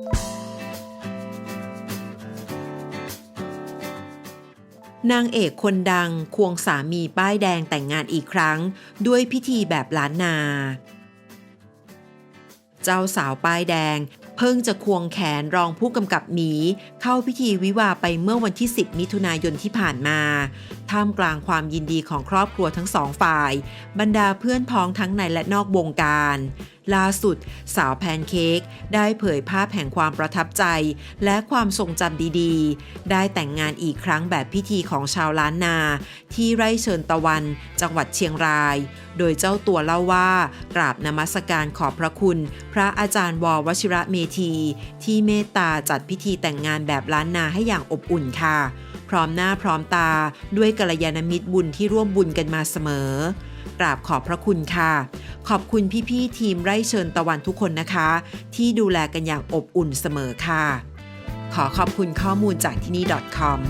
นางเอกคนดังควงสามีป้ายแดงแต่งงานอีกครั้ง ด้วยพิธีแบบล้านนา เจ้าสาวป้ายแดง เพิ่งจะควงแขนรองผู้กำกับหมี เข้าพิธีวิวาไปเมื่อวันที่ 10 มิถุนายนที่ผ่านมา ท่ามกลางความยินดีของครอบครัวทั้งสองฝ่าย บรรดาเพื่อนพ้องทั้งในและนอกวงการ ล่าสุด สาวแพนเค้กได้เผยภาพแห่งความประทับใจ และความทรงจำดีๆ ได้แต่งงานอีกครั้งแบบพิธีของชาวล้านนา ที่ไร่เชิญตะวัน จังหวัดเชียงราย โดยเจ้าตัวเล่าว่ากราบนมัสการขอบพระคุณ พระอาจารย์ววชิระเมธี ที่เมตตาจัดพิธีแต่งงานแบบล้านนาให้อย่างอบอุ่นค่ะ พร้อมหน้าพร้อมตาด้วยกัลยาณมิตรบุญที่ร่วมบุญกันมาเสมอ กราบขอบพระคุณค่ะ ขอบคุณพี่ๆทีมไร่เชิญตะวันทุกคนนะคะ ที่ดูแลกันอย่างอบอุ่นเสมอค่ะ ขอขอบคุณข้อมูลจากที่นี่ .com